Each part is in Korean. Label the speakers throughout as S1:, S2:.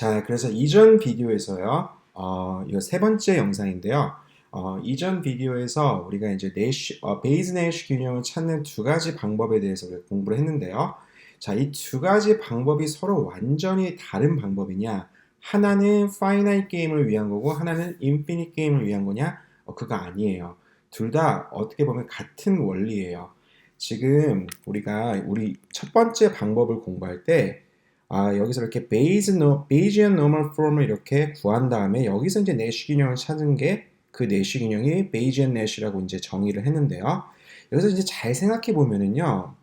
S1: 자, 그래서 이전 비디오에서요, 어, 이거 세 번째 영상인데요. 어, 이전 비디오에서 우리가 이제 내시, 어, 베이즈 내시 균형을 찾는 두 가지 방법에 대해서 공부를 했는데요. 자, 이 두 가지 방법이 서로 완전히 다른 방법이냐? 하나는 파이나이트 게임을 위한 거고 하나는 인피니트 게임을 위한 거냐? 어, 그거 아니에요. 둘 다 어떻게 보면 같은 원리예요. 지금 우리가 우리 첫 번째 방법을 공부할 때 아, 여기서 이렇게 베이즈 노, 베이지언 노멀 폼을 이렇게 구한 다음에 여기서 이제 내시 균형을 찾은 게 그 내시 균형이 베이지언 내시라고 이제 정의를 했는데요. 여기서 이제 잘 생각해 보면은요.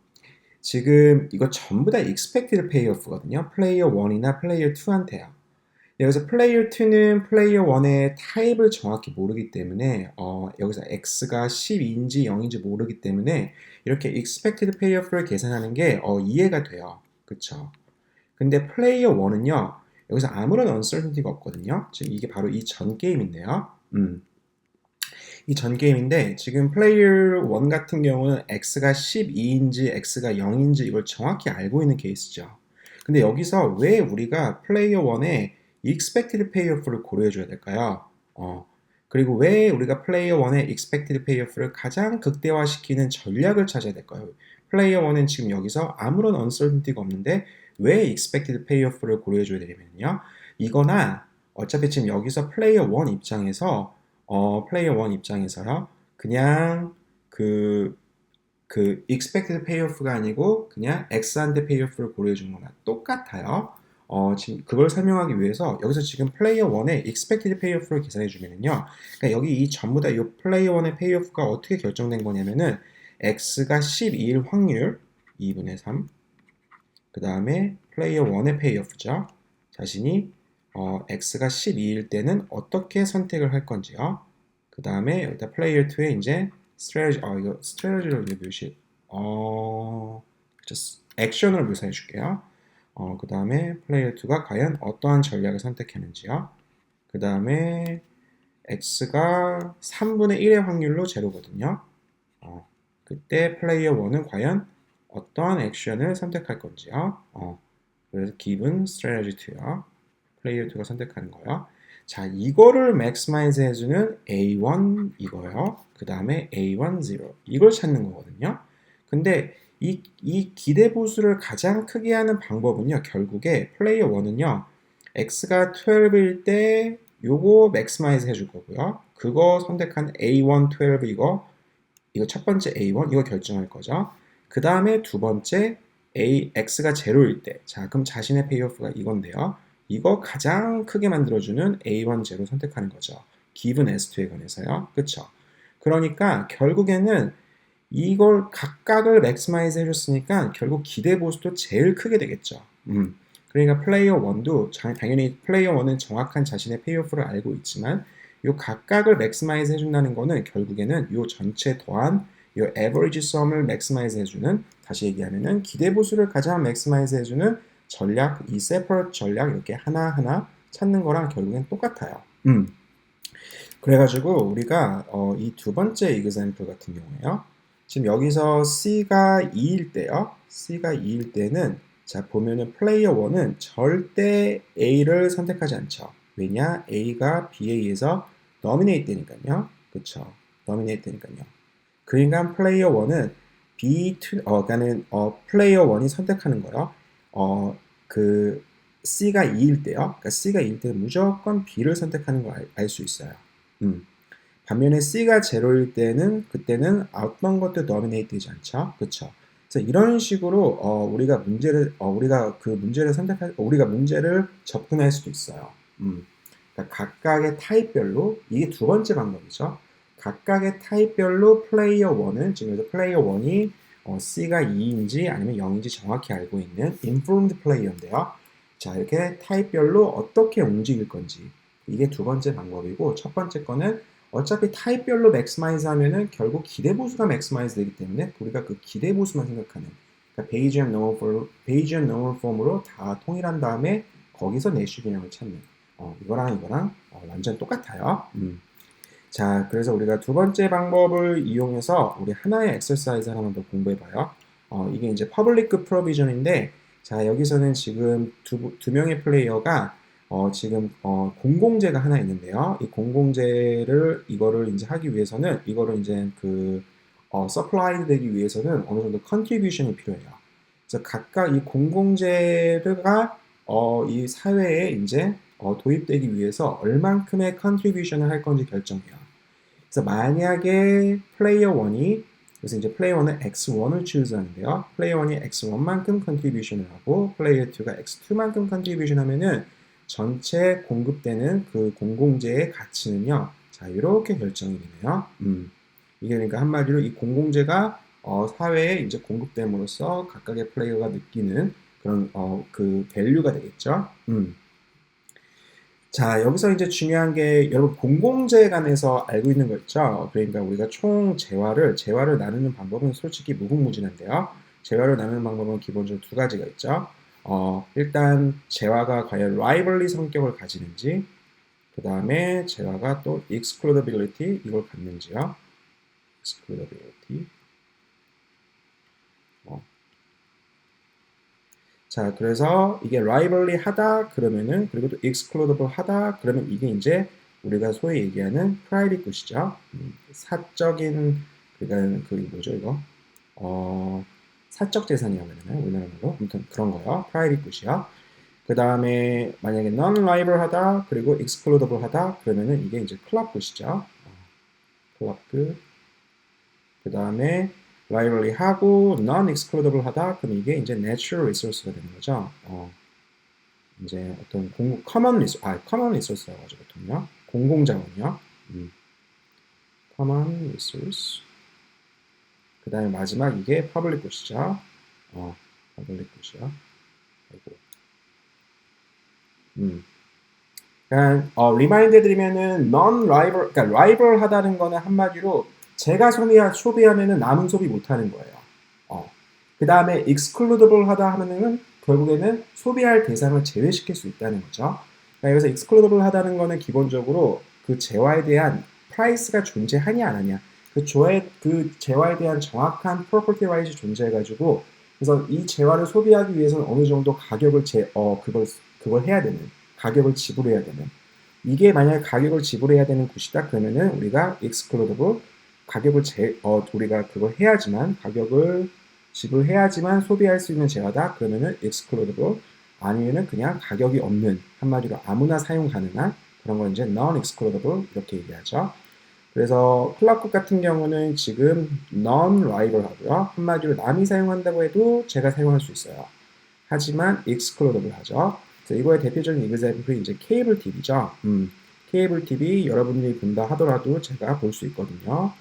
S1: 지금 이거 전부 다 expected payoff거든요. 플레이어 1이나 플레이어 2한테요. 여기서 플레이어 2는 플레이어 1의 타입을 정확히 모르기 때문에 어, 여기서 x가 12인지 0인지 모르기 때문에 이렇게 expected payoff를 계산하는 게 어, 이해가 돼요. 그쵸? 근데 플레이어 1은요. 여기서 아무런 uncertainty가 없거든요. 지금 이게 바로 이 전 게임인데요. 음. 이 전 게임인데 지금 플레이어 1 같은 경우는 x가 12인지 x가 0인지 이걸 정확히 알고 있는 케이스죠. 근데 여기서 왜 우리가 플레이어 1의 expected payoff를 고려해 줘야 될까요? 어, 그리고 왜 우리가 플레이어 1의 expected payoff를 가장 극대화시키는 전략을 찾아야 될까요? 플레이어 1은 지금 여기서 아무런 uncertainty가 없는데 왜 expected payoff를 고려해 줘야 되냐면요. 이거나 어차피 지금 여기서 플레이어 1 입장에서 어, 플레이어 1 입장에서요. 그냥 그, 그 expected payoff가 아니고 그냥 x한테 payoff를 고려해 준 거나 똑같아요. 어, 지금 그걸 설명하기 위해서 여기서 지금 플레이어 1의 expected payoff를 계산해 주면은요. 그러니까 여기 이 전부 다 이 플레이어 1의 payoff가 어떻게 결정된 거냐면은 x가 12일 확률 2분의 3. 그 다음에 플레이어 1의 payoff죠. 자신이 어, x가 12일 때는 어떻게 선택을 할 건지요. 그 다음에 여기다 플레이어 2에 이제 strategy, 어, 이거 이제 묘시, 어, 액션으로 묘사해 줄게요. 어, 그 다음에 플레이어 2가 과연 어떠한 전략을 선택했는지요. 그 다음에 x가 3분의 1의 확률로 제로거든요. 어, 그때 플레이어 1은 과연 어떠한 액션을 선택할 건지요. 어, 그래서 given strategy 2요. 플레이어 2가 선택하는 거요. 자, 이거를 maximize 해주는 A1 이거요. 그 다음에 A1 0 이걸 찾는 거거든요. 근데 이, 이 기대 보수를 가장 크게 하는 방법은요. 결국에 플레이어 1은요. x가 12일 때 요거 maximize 해줄 거고요. 그거 선택한 A1 12 이거 이거 첫 번째 A1 이거 결정할 거죠. 그 다음에 두 번째 A, X가 제로일 때. 자, 그럼 자신의 페이오프가 이건데요. 이거 가장 크게 만들어주는 A1 제로 선택하는 거죠. given S2에 관해서요. 그쵸? 그러니까 결국에는 이걸 각각을 맥스마이즈 해줬으니까 결국 기대 보수도 제일 크게 되겠죠. 음. 그러니까 플레이어 1도 당연히 플레이어 1은 정확한 자신의 페이오프를 알고 있지만 이 각각을 맥스마이즈 해준다는 거는 결국에는 이 전체 더한 이 average sum을 maximize 해주는 다시 얘기하면은 기대 보수를 가장 maximize 해주는 전략, 이 separate 전략 이렇게 하나 하나 찾는 거랑 결국엔 똑같아요. 음. 그래가지고 우리가 어, 이 두 번째 example 같은 경우에요. 지금 여기서 C가 2일 때요. C가 2일 때는 자 보면은 플레이어 1은 절대 A를 선택하지 않죠. 왜냐? A가 B에 의해서 nominate 되니까요. 그쵸? nominate 되니까요. 그러니까 플레이어 1은 B2, 어, 그러니까는, 어, 플레이어 1이 선택하는 거요. 어, 그, C가 2일 때요. 그러니까 C가 2일 때는 무조건 B를 선택하는 걸 알수 있어요. 음. 반면에 C가 0일 때는, 그때는 어떤 것도 dominate 되지 않죠. 그쵸. 그래서 이런 식으로, 어, 우리가 문제를, 어, 우리가 그 문제를 선택할, 어, 우리가 문제를 접근할 수도 있어요. 음. 그러니까 각각의 타입별로, 이게 두 번째 방법이죠. 각각의 타입별로 플레이어 1은 지금 여기서 플레이어 1이 어, C가 2인지 아니면 0인지 정확히 알고 있는 informed 플레이어인데요. 자 이렇게 타입별로 어떻게 움직일 건지 이게 두 번째 방법이고 첫 번째 거는 어차피 타입별로 맥스마이즈 하면은 결국 기대 보수가 맥스마이즈 되기 때문에 우리가 그 기대 보수만 생각하는 그러니까 베이지언 노멀 폼으로 다 통일한 다음에 거기서 내시 균형을 찾는 어, 이거랑 이거랑 어, 완전 똑같아요. 음. 자, 그래서 우리가 두 번째 방법을 이용해서 우리 하나의 엑서사이즈 하나만 더 공부해봐요. 어, 이게 이제 퍼블릭 프로비전인데, 자, 여기서는 지금 두, 두 명의 플레이어가 어, 지금 어, 공공재가 하나 있는데요. 이 공공재를 이거를 이제 하기 위해서는 이거를 이제 그 어, 서플라이 되기 위해서는 어느 정도 컨트리뷰션이 필요해요. 그래서 각각 이 공공재가 어, 이 사회에 이제 어, 도입되기 위해서 얼만큼의 컨트리뷰션을 할 건지 결정해요. 그래서 만약에 플레이어 1이 그래서 이제 플레이어 1은 x1을 choose 하는데요. 플레이어 1이 x1만큼 컨트리뷰션을 하고 플레이어 2가 x2만큼 컨트리뷰션 하면은 전체 공급되는 그 공공재의 가치는요. 자, 이렇게 결정이 되네요. 음. 이게 그러니까 한마디로 이 공공재가 어, 사회에 이제 공급됨으로써 각각의 플레이어가 느끼는 그런 어, 그 밸류가 되겠죠. 음. 자, 여기서 이제 중요한 게 여러분 공공재에 관해서 알고 있는 거 있죠? 그러니까 우리가 총 재화를 재화를 나누는 방법은 솔직히 무궁무진한데요. 재화를 나누는 방법은 기본적으로 두 가지가 있죠. 어, 일단 재화가 과연 라이벌리 성격을 가지는지 그 다음에 재화가 또 excludability 이걸 갖는지요. excludability 어. 자, 그래서 이게 rivalry 하다 그러면은 그리고 또 excludable 하다 그러면 이게 이제 우리가 소위 얘기하는 private 굿이죠. 음, 사적인 그러니까 그 뭐죠 이거? 어, 사적 재산이라고 해야 되나요? 우리나라말로 아무튼 그런 거요. private 굿이요. 그 다음에 만약에 non-liable 하다 그리고 excludable 하다 그러면은 이게 이제 클럽 굿이죠. 클럽 굿. 그 다음에 liability 하고 non-excludable 하다 그럼 이게 이제 natural resource가 되는 거죠. 어, 이제 어떤 공 common resource, 아 common resource라고 하죠 보통요. 공공 자원이요. 음. common resource. 그 다음에 마지막 이게 public good이죠. 어, public good이요. 아이고. 음. 그러니까 어, 리마인드 드리면은 non-rival, 그러니까 rival 하다는 거는 한마디로 제가 소비하, 소비하면은 남은 소비 못하는 거예요. 어. 그 다음에 excludable 하다 하면은 결국에는 소비할 대상을 제외시킬 수 있다는 거죠. 그러니까 여기서 excludable 하다는 거는 기본적으로 그 재화에 대한 프라이스가 존재하냐 안 하냐 그 조의 그 재화에 대한 정확한 프로퍼티 라이즈 존재해가지고 그래서 이 재화를 소비하기 위해서는 어느 정도 가격을 제, 어, 그걸, 그걸 해야 되는, 가격을 지불해야 되는. 이게 만약에 가격을 지불해야 되는 굿이다, 그러면은 우리가 excludable, 가격을 제, 어, 우리가 그걸 해야지만, 가격을 지불해야지만 소비할 수 있는 재화다, 그러면은 excludable, 아니면은 그냥 가격이 없는, 한마디로 아무나 사용 가능한 그런 걸 이제 non-excludable, 이렇게 얘기하죠. 그래서 플라급 같은 경우는 지금 non-rival 하고요. 한마디로 남이 사용한다고 해도 제가 사용할 수 있어요. 하지만 excludable 하죠. 이거의 대표적인 example이 이제 케이블 TV죠. 음, 케이블 TV 여러분들이 본다 하더라도 제가 볼 수 있거든요.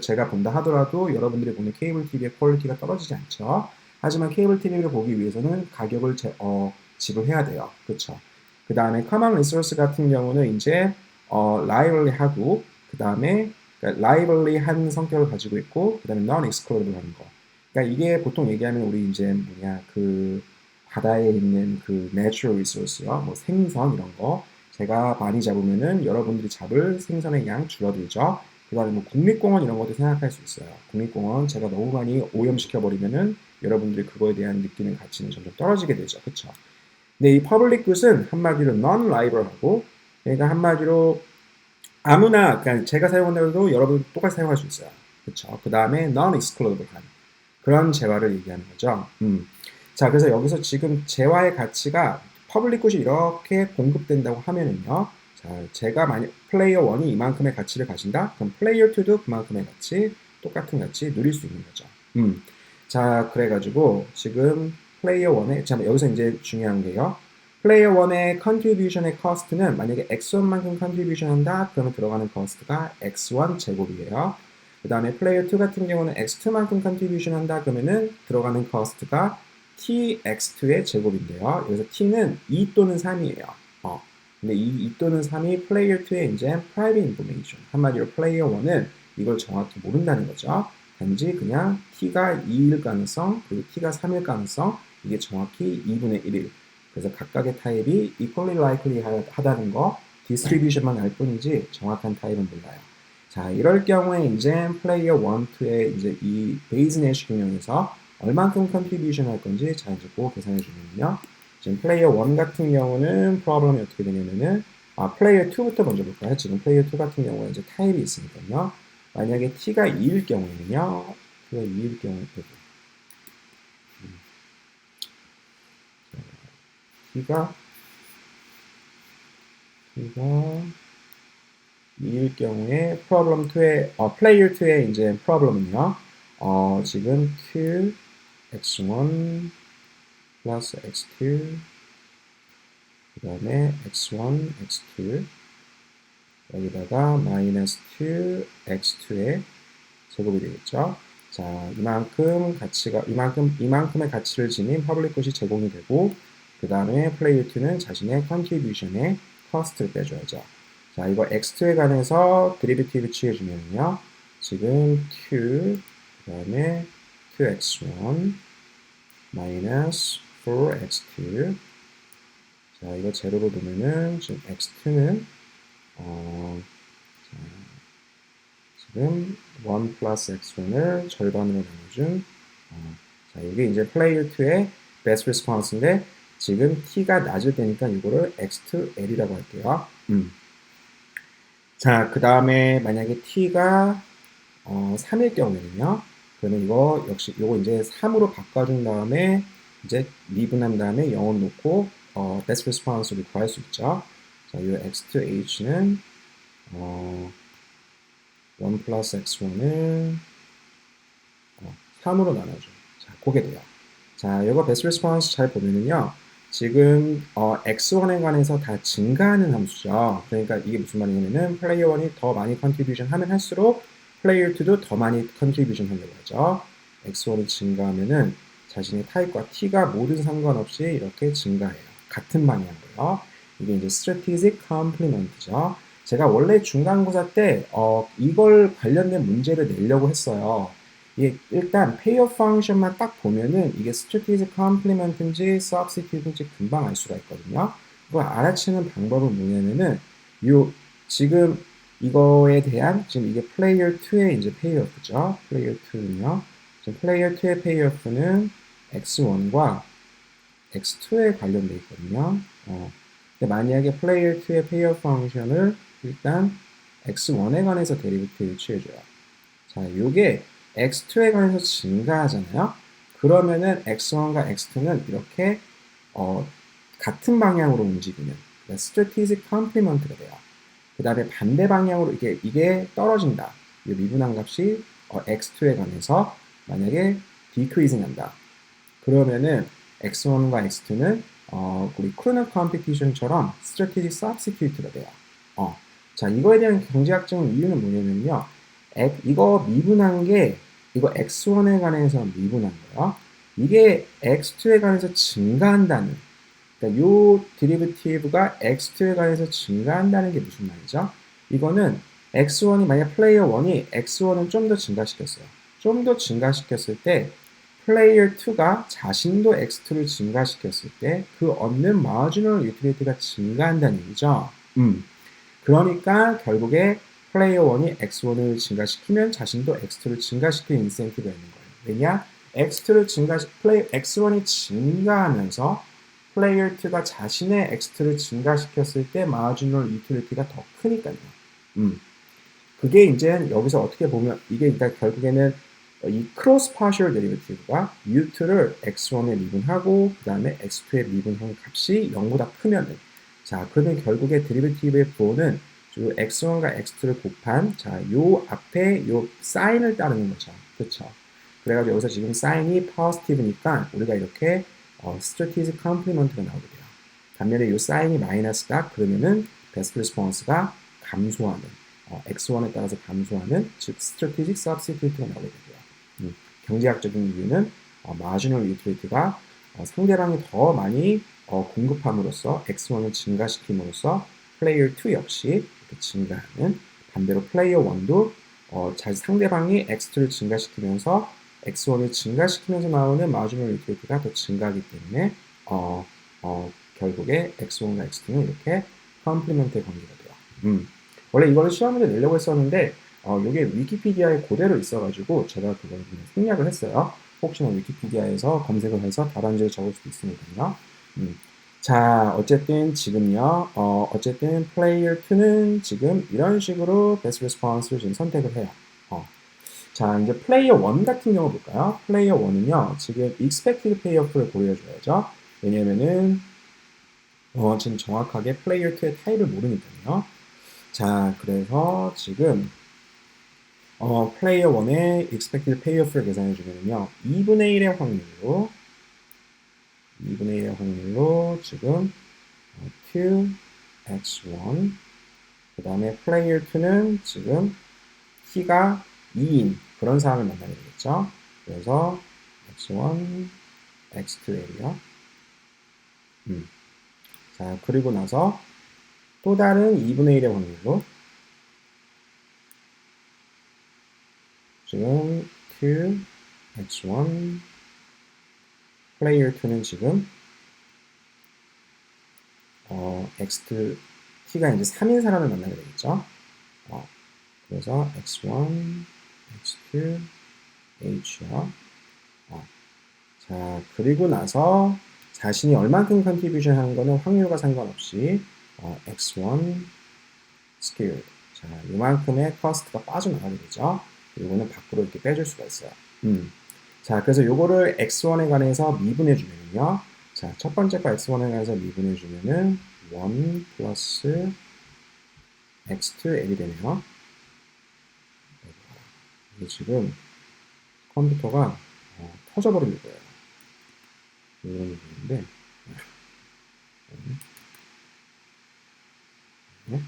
S1: 제가 본다 하더라도 여러분들이 보는 케이블 TV의 퀄리티가 떨어지지 않죠. 하지만 케이블 TV를 보기 위해서는 가격을 제, 어, 지불해야 돼요. 그렇죠. 그 다음에 common resource 같은 경우는 이제 어, liable 하고 그 다음에 그러니까 liably한 성격을 가지고 있고 그 다음에 non-excludable 하는 거. 그러니까 이게 보통 얘기하면 우리 이제 뭐냐 그 바다에 있는 그 natural resource요, 뭐 생선 이런 거 제가 많이 잡으면은 여러분들이 잡을 생선의 양 줄어들죠. 그 다음에 뭐 국립공원 이런 것도 생각할 수 있어요. 국립공원 제가 너무 많이 오염시켜 버리면은 여러분들이 그거에 대한 느끼는 가치는 점점 떨어지게 되죠, 그렇죠? 근데 이 public good은 한마디로 non-liable하고 그러니까 한마디로 아무나 그냥 제가 사용한다고 해도 여러분 똑같이 사용할 수 있어요. 그렇죠? 그 다음에 non-excludable한 그런 재화를 얘기하는 거죠. 음. 자, 그래서 여기서 지금 재화의 가치가 퍼블릭 굿이 이렇게 공급된다고 하면은요. 자, 제가 만약 플레이어 1이 이만큼의 가치를 가진다? 그럼 플레이어 2도 그만큼의 가치, 똑같은 가치 누릴 수 있는 거죠. 음. 자, 그래가지고 지금 플레이어 1에, 자, 여기서 이제 중요한 게요. 플레이어 1의 컨트리뷰션의 커스트는 만약에 x1만큼 컨트리뷰션 한다 그러면 들어가는 커스트가 x1 제곱이에요. 그 다음에 플레이어 2 같은 경우는 x2만큼 컨트리뷰션 한다 그러면은 들어가는 커스트가 tx2의 제곱인데요. 여기서 t는 2 또는 3이에요. 어. 근데 이 2 또는 3이 플레이어 2의 이제 private information. 한마디로 플레이어 1은 이걸 정확히 모른다는 거죠. 단지 그냥 t가 2일 가능성 그리고 t가 3일 가능성 이게 정확히 2분의 1일 그래서 각각의 타입이 equally likely 하다는 거 디스트리뷰션만 알 뿐이지 정확한 타입은 몰라요. 자, 이럴 경우에 이제 플레이어 1, 2의 이제 이 베이즈 내시 균형에서 얼만큼 컨트리뷰션 할 건지 자 이제 꼭 계산해 주면요. 지금 플레이어 1 같은 경우는 프로블럼이 어떻게 되냐면은 아 플레이어 2부터 먼저 볼까요? 지금 플레이어 2 같은 경우는 이제 타입이 있으니까요. 만약에 t가 2일 경우에는요. t가 2일 경우 음. t가 t가 2일 경우에 프로블럼 2의 어, 플레이어 2의 이제 프로블럼은요. 어, 지금 q x1 플러스 x2 그 다음에 x1, x2 여기다가 마이너스 2 x2의 제곱이 되겠죠. 자, 이만큼 가치가 이만큼 이만큼의 가치를 지닌 퍼블릭 곳이 제공이 되고 그 다음에 플레이어 2는 자신의 컨트리뷰션의 커스트를 빼줘야죠. 자, 이거 x2에 관해서 드리비티브 취해주면요. 지금 2, 그 다음에 2x1 마이너스 4x2 자, 이거 제로로 두면은 지금 x2는 어, 자, 지금 1 플러스 x1을 절반으로 나눠준 어, 자, 이게 이제 플레이어 2의 best response인데 지금 t가 낮을 때니까 이거를 x2l이라고 할게요. 음. 자, 그 다음에 만약에 t가 어, 3일 경우에는요. 그러면 이거 역시 이거 이제 3으로 바꿔준 다음에 이제 미분한 다음에 0을 놓고 어, best response를 구할 수 있죠. 자, 이 x to h는 어, 1 플러스 x1을 어, 3으로 나눠줘. 자, 그게 돼요. 자, 이거 best response 잘 보면은요. 지금 어, x1에 관해서 다 증가하는 함수죠. 그러니까 이게 무슨 말이냐면은 플레이어 1이 더 많이 컨트리뷰션 하면 할수록 플레이어 2도 더 많이 컨트리뷰션 하려고 하죠. x1이 증가하면은 자신의 타입과 t가 모든 상관없이 이렇게 증가해요. 같은 방향으로요. 이게 이제 strategic complement죠. 제가 원래 중간고사 때 어, 이걸 관련된 문제를 내려고 했어요. 이게 일단 payoff function만 딱 보면은 이게 strategic complement인지 substitute인지 금방 알 수가 있거든요. 그걸 알아채는 방법은 뭐냐면은 요 지금 이거에 대한 지금 이게 player 2의 이제 payoff죠. player 2는요. 지금 player 2의 payoff는 x1과 x2에 관련돼 있거든요. 어, 근데 만약에 player 2의 payoff function을 일단 x1에 관해서 데리비티브 취해줘요. 자, 요게 x2에 관해서 증가하잖아요. 그러면은 x1과 x2는 이렇게 어, 같은 방향으로 움직이는 strategic complement가 돼요. 그 다음에 반대 방향으로 이게 이게 떨어진다. 이 미분한 값이 어, x2에 관해서 만약에 decreasing 한다. 그러면은 x1과 x2는 어, 우리 크루너 컴피티션처럼 strategic substitute가 돼요. 어, 자 이거에 대한 경제학적 이유는 뭐냐면요. 엑, 이거 미분한 게 이거 x1에 관해서 미분한 거예요. 이게 x2에 관해서 증가한다는 그러니까 요 드리브티브가 x2에 관해서 증가한다는 게 무슨 말이죠? 이거는 x1이 만약 플레이어 1이 x1은 좀 더 증가시켰어요. 좀 더 증가시켰을 때 플레이어 2가 자신도 x2를 증가시켰을 때 그 얻는 마지널 유틸리티가 증가한다는 얘기죠. 음. 그러니까 결국에 플레이어 1이 x1을 증가시키면 자신도 x2를 증가시킬 인센티브가 있는 거예요. 왜냐? x2를 증가 플레이 x1이 증가하면서 플레이어 2가 자신의 x2를 증가시켰을 때 마지널 유틸리티가 더 크니까요. 음. 그게 이제 여기서 어떻게 보면 이게 일단 결국에는 이 크로스 파셜 데리베티브가 u2를 x1에 미분하고 그 다음에 x2에 미분한 값이 0보다 크면은 자 그러면 결국에 데리베티브의 부호는 x1과 x2를 곱한 자요 앞에 요 사인을 따르는 거죠. 그렇죠? 그래가지고 여기서 지금 사인이 포지티브니까 우리가 이렇게 어, strategic complement가 나오게 돼요. 반면에 요 사인이 마이너스다 그러면은 best response가 감소하는 어, x1에 따라서 감소하는 즉 strategic substitute가 나오게 되고요. 음, 경제학적인 이유는 어, marginal utility가 어, 상대방이 더 많이 어, 공급함으로써 x1을 증가시킴으로써 player 2 역시 이렇게 증가하는 반대로 player 1도 어, 자, 상대방이 x2를 증가시키면서 x1을 증가시키면서 나오는 marginal utility가 더 증가하기 때문에 어, 어, 결국에 x1과 x2는 이렇게 컴플리멘트의 관계가 돼요. 음. 원래 이거를 시험에 내려고 했었는데 어, 이게 위키피디아에 그대로 있어가지고 제가 그걸 생략을 했어요. 혹시나 위키피디아에서 검색을 해서 답안지를 적을 수도 있으니까요. 음, 자, 어쨌든 지금요, 어, 어쨌든 player 2는 지금 이런 식으로 best response를 지금 선택을 해요. 어. 자, 이제 player 1 같은 경우 볼까요? player 1은요, 지금 expected payoff를 고려해줘야죠. 왜냐면은, 어, 지금 정확하게 player 2의 타입을 모르니까요. 자, 그래서 지금, 어, player 1의 expected payoff를 계산해 주면요, 2분의 1의 확률로, 2분의 1의 확률로 지금 2x1 그 다음에 player 2는 지금 t가 2인 그런 상황을 만나게 되겠죠. 그래서 x1, x2L이요. 음. 자, 그리고 나서 또 다른 2분의 1의 확률로 지금 2x1 플레이어 2는 지금 어, x2 t가 이제 3인 사람을 만나게 되겠죠. 어, 그래서 x1, x2, h요. 어, 자 그리고 나서 자신이 얼만큼 컨트리뷰션 하는 거는 확률과 상관없이 어, x1 squared. 자, 이만큼의 커스트가 빠져나가게 되죠. 이거는 밖으로 이렇게 빼줄 수가 있어요. 음. 자, 그래서 요거를 x1에 관해서 미분해 주면요. 자, 첫 번째 거 x1에 관해서 미분해 주면은 1 플러스 x2l이 되네요. 이게 지금 컴퓨터가 어, 터져버릴 거예요. 이런 부분인데 네.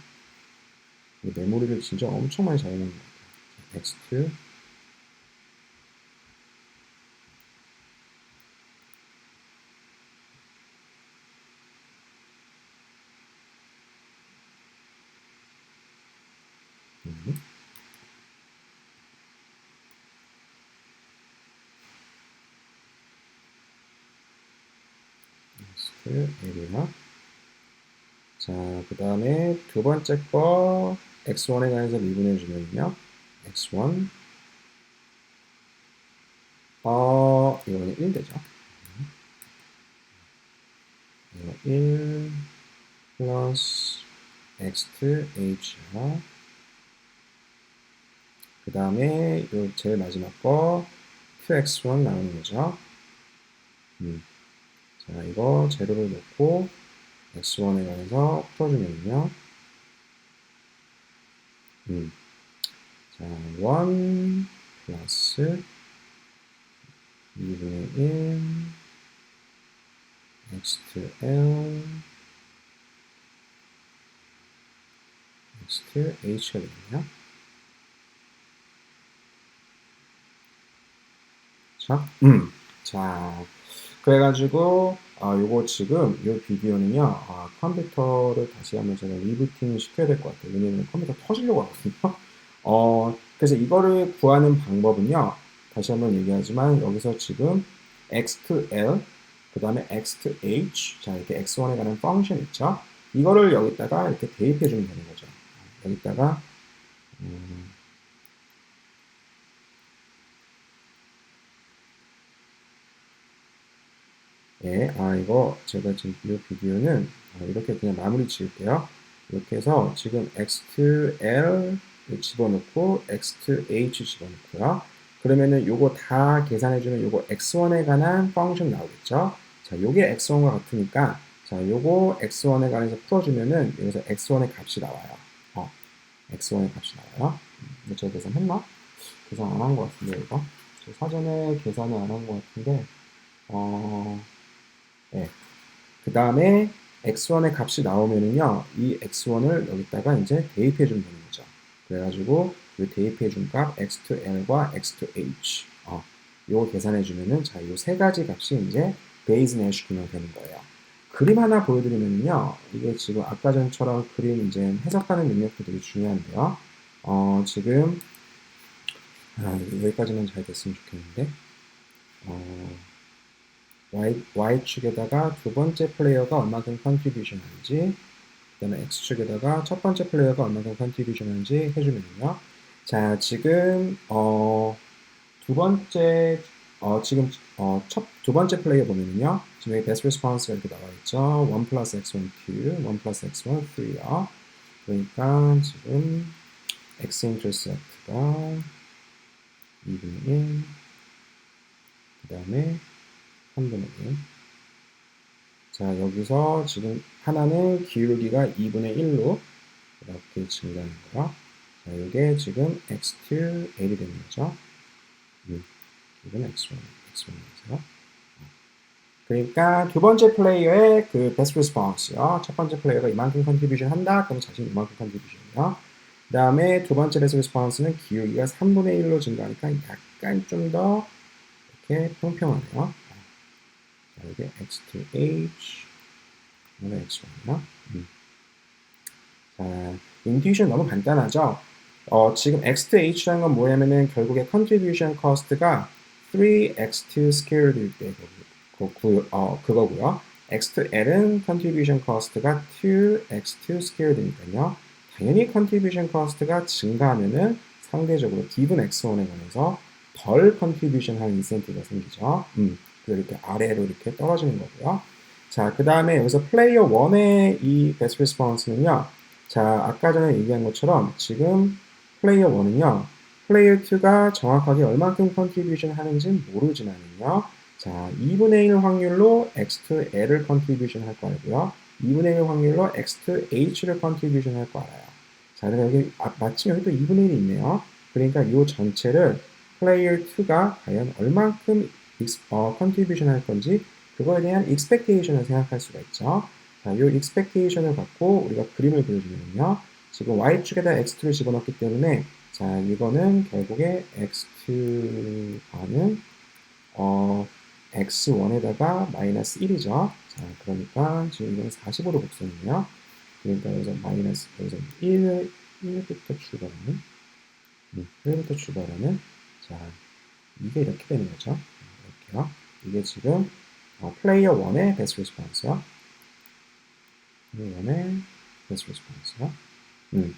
S1: 메모리를 진짜 엄청 많이 것같 아요. x2 L이나 자, 그 다음에 두 번째 거 x1에 관해서 미분해 주면요. X1 어, 이거는 1 되죠. 이거 1 플러스 x2 h요. 그 다음에 요 제일 마지막 거 2x1 나오는 거죠. 음. 자, 이거 재료를 놓고 x1에 관해서 풀어주면요. 음. 자, 1 플러스 2분의 1 x to l x to h가 되겠네요. 자, 음. 자, 그래가지고 아, 요거 지금 이 비디오는요 아, 컴퓨터를 다시 한번 제가 리부팅 시켜야 될 것 같아요 왜냐면 컴퓨터 터지려고 하거든요 어, 그래서 이거를 구하는 방법은요 다시 한번 얘기하지만 여기서 지금 x to l 그 다음에 x to h 자 이렇게 x1에 관한 펑션 있죠 이거를 여기다가 이렇게 대입해 주면 되는 거죠 여기다가 음, 예, 아, 이거 제가 지금 이 비디오는 아, 이렇게 그냥 마무리 지을게요. 이렇게 해서 지금 x2l 집어넣고 x2h 집어넣고요. 그러면은 요거 다 계산해주면 요거 x1에 관한 펑션 나오겠죠? 자, 요게 x1과 같으니까 자, 요거 x1에 관해서 풀어주면은 여기서 x1의 값이 나와요. 어, x1의 값이 나와요. 음, 제가 계산했나? 계산 안 한 것 같은데, 이거? 저 사전에 계산을 안 한 것 같은데, 어, 네. 그 다음에 x1의 값이 나오면은요, 이 x1을 여기다가 이제 대입해 주면 되는 거죠. 그래가지고 이 대입해 준 값 x2l과 x2h 어, 요거 계산해 주면은 자, 요 세 가지 값이 이제 베이즈 내시 균형 되는 거예요. 그림 하나 보여드리면요, 이게 지금 아까 전처럼 그림 이제 해석하는 능력도 되게 중요한데요. 어, 지금 아, 여기까지만 잘 됐으면 좋겠는데. 어, y, y축에다가 두 번째 플레이어가 얼마큼 컨트리뷰션 하는지 그 다음에 x축에다가 첫 번째 플레이어가 얼마큼 컨트리뷰션 하는지 해주면요 자 지금 어, 두 번째 어, 지금 어, 첫, 두 번째 플레이어 보면은요 지금 여기 best response가 이렇게 나와 있죠. 1 plus x1 2, 1 plus x1 3요. 그러니까 지금 x 인터셉트가 2분의 1, 그 다음에 3분의 1. 자, 여기서 지금 하나는 기울기가 2분의 1로 이렇게 증가하는 거야. 자, 이게 지금 x2 l이 되는 거죠. 음, 이건 x1, x1이죠. 그러니까 두 번째 플레이어의 그 best response요. 첫 번째 플레이어가 이만큼 컨트리뷰션 한다. 그럼 자신이 이만큼 컨트리뷰션이요. 그 다음에 두 번째 best response는 기울기가 3분의 1로 증가하니까 약간 좀 더 이렇게 평평하네요. 자, 이게 x2h, 이거 x1이요. 음. 자, 인투이션 너무 간단하죠? 어, 지금 x2h라는 건 뭐냐면은 결국에 contribution cost가 3x2 squared일 때 그, 그, 어, 그거고요. x2l은 contribution cost가 2x2 squared니까요. 당연히 contribution cost가 증가하면은 상대적으로 given x1에 관해서 덜 contribution 하는 인센티브가 생기죠. 음, 그래서 이렇게 아래로 이렇게 떨어지는 거고요. 자, 그 다음에 여기서 플레이어 1의 이 best response는요. 자, 아까 전에 얘기한 것처럼 지금 플레이어 1은요. 플레이어 2가 정확하게 얼만큼 컨트리뷰션 하는지 모르지만요. 자, 2분의 1 확률로 x2l을 컨트리뷰션 할 거 알고요. 2분의 1 확률로 x2h를 컨트리뷰션 할 거 알아요. 자, 그럼 여기 아, 마침 여기 또 2분의 1이 있네요. 그러니까 이 전체를 플레이어 2가 과연 얼만큼 어, 컨트리뷰션 할 건지 그거에 대한 expectation을 생각할 수가 있죠. 자, 이 expectation을 갖고 우리가 그림을 그려주면요. 지금 y축에다 x2를 집어넣기 때문에 자, 이거는 결국에 x2가는 어, x1에다가 마이너스 1이죠. 자, 그러니까 지금 이건 45로 곱셈이에요. 그러니까 여기서 마이너스, 여기서 1, 1부터 출발하는, 음, 1부터 출발하는, 자, 이게 이렇게 되는 거죠. 이렇게요. 이게 지금 어, 플레이어 1의 베스트 리스폰스요. 플레이어 1의 베스트 리스폰스요. 음.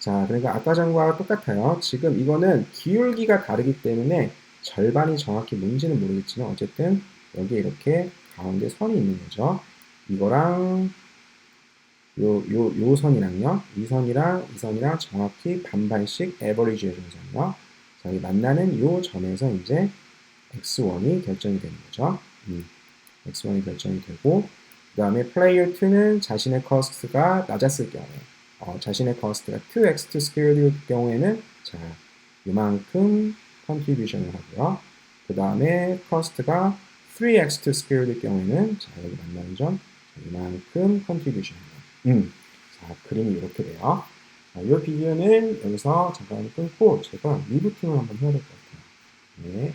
S1: 자, 그러니까 아까 전과 똑같아요. 지금 이거는 기울기가 다르기 때문에 절반이 정확히 뭔지는 모르겠지만 어쨌든 여기에 이렇게 가운데 선이 있는 거죠. 이거랑 요, 요, 요 선이랑요. 이 선이랑 이 선이랑 정확히 반반씩 에버리지 해주는 선이요. 자, 이 만나는 요 점에서 이제 x1이 결정이 되는 거죠. 음, x1이 결정이 되고 그 다음에 플레이어 2는 자신의 커스트가 낮았을 경우에 어, 자신의 커스트가 2x2 스퀘어일 경우에는 자, 이만큼 컨트리뷰션을 하고요. 그 다음에 커스트가 3x2 스퀘어일 경우에는 자, 여기 만나는 점 자, 이만큼 컨트리뷰션입니다. 음, 자, 그림이 이렇게 돼요. 자, 이 비디오는 여기서 잠깐 끊고 제가 리부팅을 한번 해야 될 것 같아요. 네.